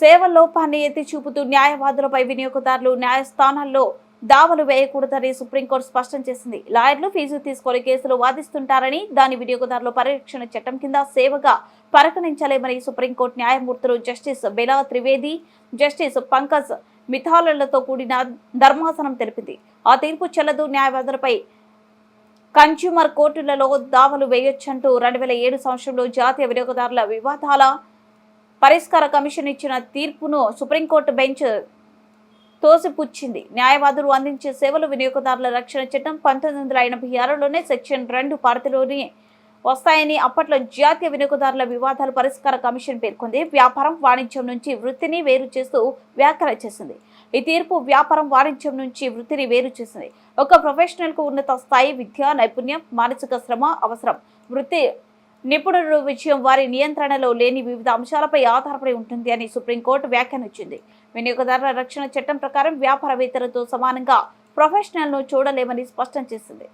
సేవ లోపాన్ని ఎత్తి చూపుతూ న్యాయవాదులపై వినియోగదారులు న్యాయస్థానాల్లో దావలు వేయకూడదని సుప్రీంకోర్టు స్పష్టం చేసింది. లాయర్లు ఫీజు తీసుకొని కేసులు వాదిస్తుంటారని దాని వినియోగదారుల పరిరక్షణ చట్టం కింద సేవగా పరిగణించలేమని సుప్రీంకోర్టు న్యాయమూర్తులు జస్టిస్ బెలా త్రివేది జస్టిస్ పంకజ్ మిథాలతో కూడిన ధర్మాసనం తెలిపింది. ఆ తీర్పు చెల్లదు. న్యాయవాదులపై కన్స్యూమర్ కోర్టులలో దావలు వేయొచ్చంటూ రెండు వేల ఏడు సంవత్సరంలో జాతీయ వినియోగదారుల వివాదాల పరిష్కార కమిషన్ ఇచ్చిన తీర్పును సుప్రీంకోర్టు బెంచ్ తోసిపుచ్చింది. న్యాయవాదులు అందించే సేవలు వినియోగదారుల రక్షణ చట్టం పంతొమ్మిది వందల ఎనభై ఆరులోనే సెక్షన్ రెండు పరిధిలోనే వస్తాయని అప్పట్లో జాతీయ వినియోగదారుల వివాదాల పరిష్కార కమిషన్ పేర్కొంది. వ్యాపారం వాణిజ్యం నుంచి వృత్తిని వేరు చేస్తూ వ్యాఖ్యలు చేసింది. ఈ తీర్పు వ్యాపారం వాణిజ్యం నుంచి వృత్తిని వేరు చేసింది. ఒక ప్రొఫెషనల్కు ఉన్నత స్థాయి విద్య నైపుణ్యం మానసిక శ్రమ అవసరం. వృత్తి నిపుణుల విషయం వారి నియంత్రణలో లేని వివిధ అంశాలపై ఆధారపడి ఉంటుంది అని సుప్రీంకోర్టు వ్యాఖ్యానించింది. వినియోగదారుల రక్షణ చట్టం ప్రకారం వ్యాపారవేత్తలతో సమానంగా ప్రొఫెషనల్ను చూడలేమని స్పష్టం చేసింది.